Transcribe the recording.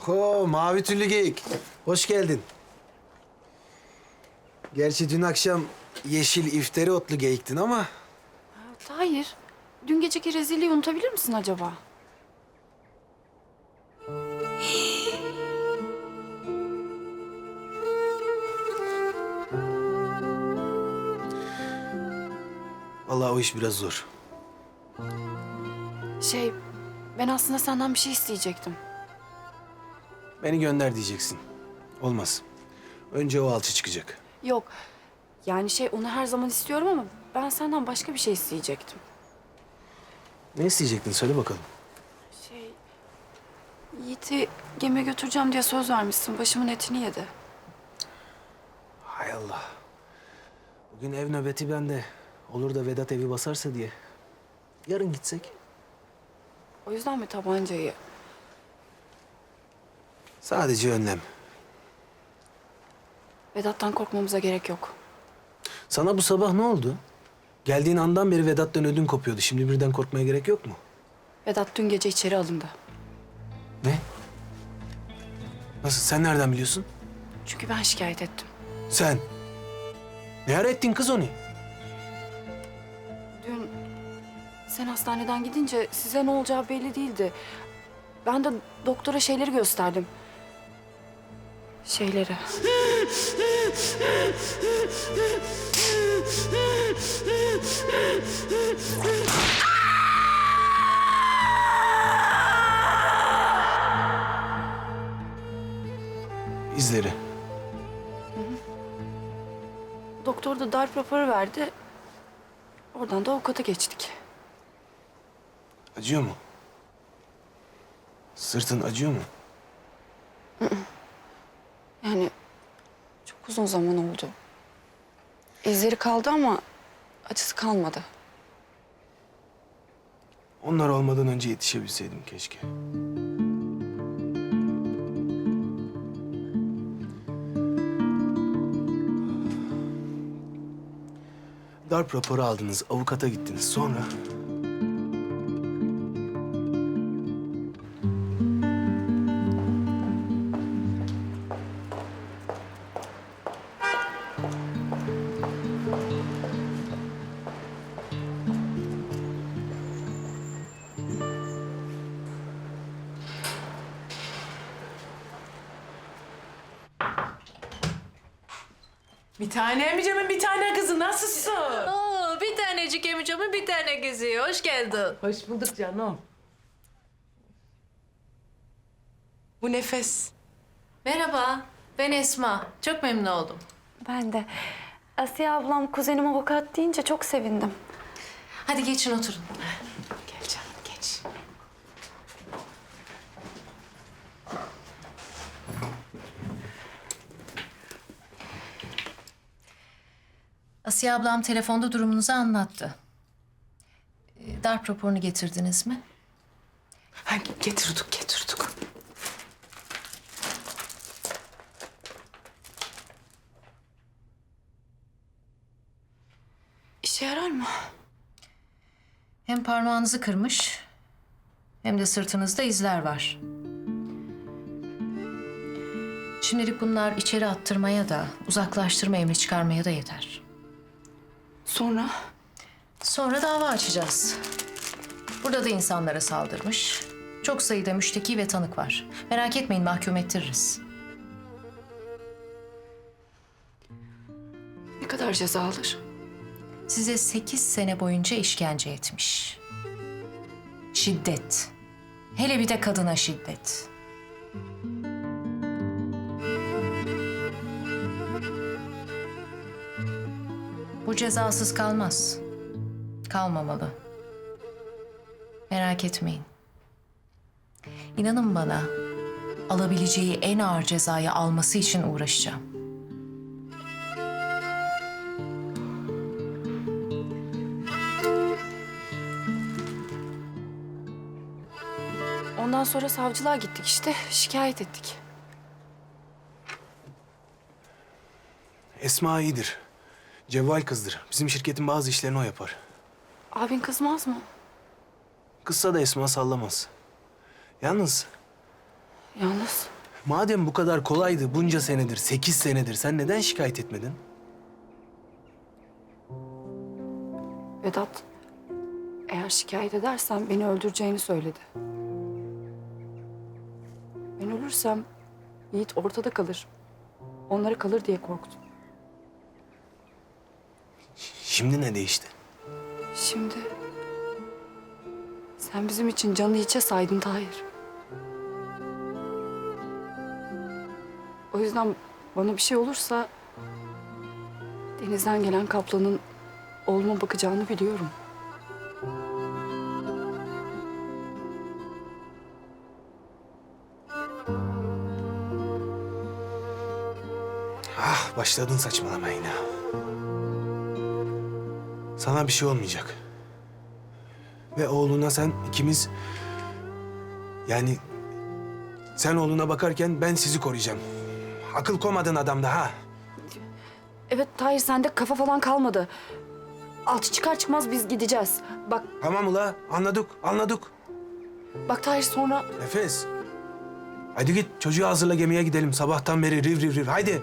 Ho mavi tüllü geyik. Hoş geldin. Gerçi dün akşam yeşil ifteri otlu geyiktin ama... Hayır. Dün geceki rezilliği unutabilir misin acaba? Vallahi o iş biraz zor. Şey, ben aslında senden bir şey isteyecektim. Beni gönder diyeceksin. Olmaz. Önce o alçı çıkacak. Yok, yani şey onu her zaman istiyorum ama ben senden başka bir şey isteyecektim. Ne isteyecektin söyle bakalım. Şey, Yiğit'i gemiye götüreceğim diye söz vermişsin. Başımın etini yedi. Hay Allah. Bugün ev nöbeti bende. Olur da Vedat evi basarsa diye. Yarın gitsek. O yüzden mi tabancayı? Sadece önlem. Vedat'tan korkmamıza gerek yok. Sana bu sabah ne oldu? Geldiğin andan beri Vedat'tan ödün kopuyordu. Şimdi birden korkmaya gerek yok mu? Vedat dün gece içeri alındı. Ne? Nasıl? Sen nereden biliyorsun? Çünkü ben şikayet ettim. Sen. Ne ara ettin kız onu? Dün sen hastaneden gidince size ne olacağı belli değildi. Ben de doktora şeyleri gösterdim. Şeyleri. İzleri. Doktor da darp raporu verdi. Oradan da avukata geçtik. Acıyor mu? Sırtın acıyor mu? Yani çok uzun zaman oldu. İzleri kaldı ama acısı kalmadı. Onlar olmadan önce yetişebilseydim keşke. Darp raporu aldınız, avukata gittiniz. Sonra Bir tane amcamın bir tane kızı nasılsın? Oo, bir tanecik amcamın bir tane kızı. Hoş geldin. Hoş bulduk canım. Bu nefes. Merhaba, ben Esma. Çok memnun oldum. Ben de. Asiye ablam kuzenim avukat deyince çok sevindim. Hadi geçin oturun. Asiye ablam telefonda durumunuzu anlattı. Ee, Darp raporunu getirdiniz mi? Ha, getirdik getirdik. İşe yarar mı? Hem parmağınızı kırmış hem de sırtınızda izler var. Şimdilik bunlar içeri attırmaya da uzaklaştırma emri çıkarmaya da yeter. Sonra? Sonra dava açacağız. Burada da insanlara saldırmış. Çok sayıda müşteki ve tanık var. Merak etmeyin mahkum ettiririz. Ne kadar ceza alır? Size sekiz sene boyunca işkence etmiş. Şiddet. Hele bir de kadına şiddet. Bu cezasız kalmaz. Kalmamalı. Merak etmeyin. İnanın bana, alabileceği en ağır cezayı alması için uğraşacağım. Ondan sonra savcılığa gittik işte. Şikayet ettik. Esma iyidir. Cevval kızdır. Bizim şirketin bazı işlerini o yapar. Abin kızmaz mı? Kızsa da Esma sallamaz. Yalnız Yalnız Madem bu kadar kolaydı bunca senedir, sekiz senedir sen neden şikayet etmedin? Vedat eğer şikayet edersem beni öldüreceğini söyledi. Ben ölürsem Yiğit ortada kalır. Onlara kalır diye korktum. Şimdi ne değişti? Şimdi sen bizim için canı hiçe saydın Tahir. O yüzden bana bir şey olursa denizden gelen kaplanın oğluma bakacağını biliyorum. Ah başladın saçmalamaya yine. Sana bir şey olmayacak. Ve oğluna sen ikimiz... Yani sen oğluna bakarken ben sizi koruyacağım. Akıl komadın adamda ha. Evet Tahir sende kafa falan kalmadı. Alçı çıkar çıkmaz biz gideceğiz. Bak Tamam ula anladık anladık. bak Tahir sonra Nefes. Hadi git çocuğu hazırla gemiye gidelim. Sabahtan beri riv riv riv. Haydi.